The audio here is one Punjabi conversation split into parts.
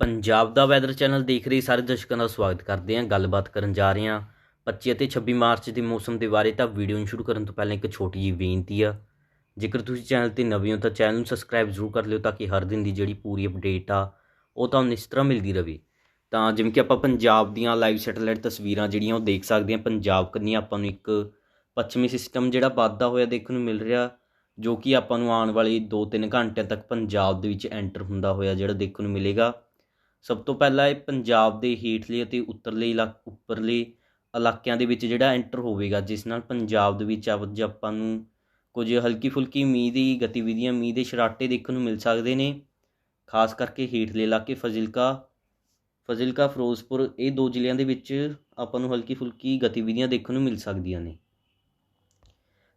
ਪੰਜਾਬ ਦਾ ਵੈਦਰ ਚੈਨਲ ਦੇਖ ਰਹੇ ਸਾਰੇ ਦਰਸ਼ਕਾਂ ਦਾ ਸਵਾਗਤ ਕਰਦੇ ਹਾਂ। ਗੱਲਬਾਤ ਕਰਨ ਜਾ ਰਹੇ ਹਾਂ। 25 ਅਤੇ 26 ਮਾਰਚ ਦੇ ਮੌਸਮ ਦੇ ਬਾਰੇ ਤਾਂ ਵੀਡੀਓ ਨੂੰ ਸ਼ੁਰੂ ਕਰਨ ਤੋਂ ਪਹਿਲਾਂ ਇੱਕ ਛੋਟੀ ਜਿਹੀ ਬੇਨਤੀ ਆ। ਜੇਕਰ ਤੁਸੀਂ ਚੈਨਲ ਤੇ ਨਵੇਂ ਹੋ ਤਾਂ ਚੈਨਲ ਨੂੰ ਸਬਸਕ੍ਰਾਈਬ ਜ਼ਰੂਰ ਕਰ ਲਿਓ ਤਾਂ ਕਿ ਹਰ ਦਿਨ ਦੀ ਜਿਹੜੀ ਪੂਰੀ ਅਪਡੇਟ ਆ, ਉਹ ਤੁਹਾਨੂੰ ਇਸ ਤਰ੍ਹਾਂ ਮਿਲਦੀ ਰਹੇ ਤਾਂ ਜਿਵੇਂ ਕਿ ਆਪਾਂ ਪੰਜਾਬ ਦੀਆਂ ਲਾਈਵ ਸੈਟੇਲਾਈਟ ਤਸਵੀਰਾਂ ਜਿਹੜੀਆਂ ਉਹ ਦੇਖ ਸਕਦੇ ਹਾਂ। ਪੰਜਾਬ ਕੰਨੀ ਆਪਾਂ ਨੂੰ ਇੱਕ ਪੱਛਮੀ ਸਿਸਟਮ ਜਿਹੜਾ ਵੱਧਦਾ ਹੋਇਆ ਦੇਖਣ ਨੂੰ ਮਿਲ ਰਿਹਾ, ਜੋ ਕਿ ਆਪਾਂ ਨੂੰ ਆਉਣ ਵਾਲੇ 2-3 ਘੰਟਿਆਂ ਤੱਕ ਪੰਜਾਬ ਦੇ ਵਿੱਚ ਐਂਟਰ ਹੁੰਦਾ ਹੋਇਆ ਜਿਹੜਾ ਦੇਖਣ ਨੂੰ ਮਿਲੇਗਾ। ਸਭ ਤੋਂ ਪਹਿਲਾਂ ਇਹ ਪੰਜਾਬ ਦੇ ਹੇਠਲੇ ਅਤੇ ਉੱਤਰਲੇ ਇਲਾਕ, ਉੱਪਰਲੇ ਇਲਾਕਿਆਂ ਦੇ ਵਿੱਚ ਜਿਹੜਾ ਐਂਟਰ ਹੋਵੇਗਾ, ਜਿਸ ਨਾਲ ਪੰਜਾਬ ਦੇ ਵਿੱਚ ਅੱਜ ਆਪਾਂ ਨੂੰ ਕੁਝ ਹਲਕੀ ਫੁਲਕੀ ਮੀਂਹ ਦੀ ਗਤੀਵਿਧੀਆਂ, ਮੀਂਹ ਦੇ ਸ਼ਰਾਟੇ ਦੇਖਣ ਨੂੰ ਮਿਲ ਸਕਦੇ ਨੇ। ਖਾਸ ਕਰਕੇ ਹੇਠਲੇ ਇਲਾਕੇ ਫਜ਼ਿਲਕਾ ਫਜ਼ਿਲਕਾ, ਫਿਰੋਜ਼ਪੁਰ, ਇਹ ਦੋ ਜ਼ਿਲ੍ਹਿਆਂ ਦੇ ਵਿੱਚ ਆਪਾਂ ਨੂੰ ਹਲਕੀ ਫੁਲਕੀ ਗਤੀਵਿਧੀਆਂ ਦੇਖਣ ਨੂੰ ਮਿਲ ਸਕਦੀਆਂ ਨੇ।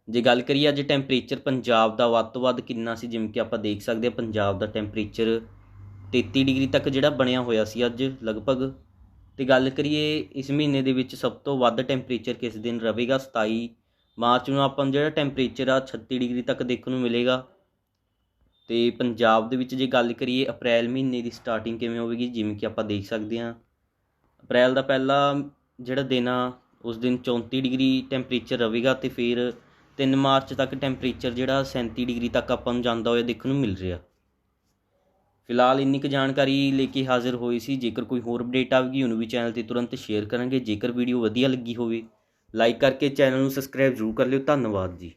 ਜੇ ਗੱਲ ਕਰੀਏ ਅੱਜ ਟੈਂਪਰੇਚਰ ਪੰਜਾਬ ਦਾ ਵੱਧ ਤੋਂ ਵੱਧ ਕਿੰਨਾ ਸੀ, ਜਿਵੇਂ ਕਿ ਆਪਾਂ ਦੇਖ ਸਕਦੇ ਹਾਂ, ਪੰਜਾਬ ਦਾ ਟੈਂਪਰੇਚਰ 33 ਡਿਗਰੀ ਤੱਕ ਜਿਹੜਾ ਬਣਿਆ ਹੋਇਆ ਸੀ ਅੱਜ ਲਗਭਗ। ਤੇ ਗੱਲ ਕਰੀਏ ਇਸ ਮਹੀਨੇ ਦੇ ਵਿੱਚ ਸਭ ਤੋਂ ਵੱਧ ਟੈਂਪਰੇਚਰ ਕਿਸ ਦਿਨ ਰਹੇਗਾ? 27 ਮਾਰਚ ਨੂੰ ਆਪਾਂ ਨੂੰ ਜਿਹੜਾ ਟੈਂਪਰੇਚਰ ਆ 36 ਡਿਗਰੀ ਤੱਕ ਦੇਖਣ ਨੂੰ ਮਿਲੇਗਾ। ਤੇ ਪੰਜਾਬ ਦੇ ਵਿੱਚ ਜੇ ਗੱਲ ਕਰੀਏ, ਅਪ੍ਰੈਲ ਮਹੀਨੇ ਦੀ ਸਟਾਰਟਿੰਗ ਕਿਵੇਂ ਹੋਵੇਗੀ, ਜਿਵੇਂ ਕਿ ਆਪਾਂ ਦੇਖ ਸਕਦੇ ਹਾਂ। ਅਪ੍ਰੈਲ ਦਾ ਪਹਿਲਾ ਜਿਹੜਾ ਦਿਨ ਆ, ਉਸ ਦਿਨ 34 ਡਿਗਰੀ ਟੈਂਪਰੇਚਰ ਰਹੇਗਾ ਤੇ ਫਿਰ 3 ਮਾਰਚ ਤੱਕ ਟੈਂਪਰੇਚਰ ਜਿਹੜਾ 37 ਡਿਗਰੀ ਤੱਕ ਆਪਾਂ ਨੂੰ ਜਾਂਦਾ ਹੋਇਆ ਦੇਖਣ ਨੂੰ ਮਿਲ ਰਿਹਾ। ਫਿਲਹਾਲ ਇੰਨੀ ਕੁ ਜਾਣਕਾਰੀ ਲੈ ਕੇ ਹਾਜ਼ਰ ਹੋਏ ਸੀ। ਜੇਕਰ ਕੋਈ ਹੋਰ ਅਪਡੇਟ ਆਵੇਗੀ, ਉਹਨੂੰ ਵੀ ਚੈਨਲ ਤੇ ਤੁਰੰਤ ਸ਼ੇਅਰ ਕਰਾਂਗੇ। ਜੇਕਰ ਵੀਡੀਓ ਵਧੀਆ ਲੱਗੀ ਹੋਵੇ ਲਾਈਕ ਕਰਕੇ ਚੈਨਲ ਨੂੰ ਸਬਸਕ੍ਰਾਈਬ ਜ਼ਰੂਰ ਕਰ ਲਿਓ। ਧੰਨਵਾਦ ਜੀ।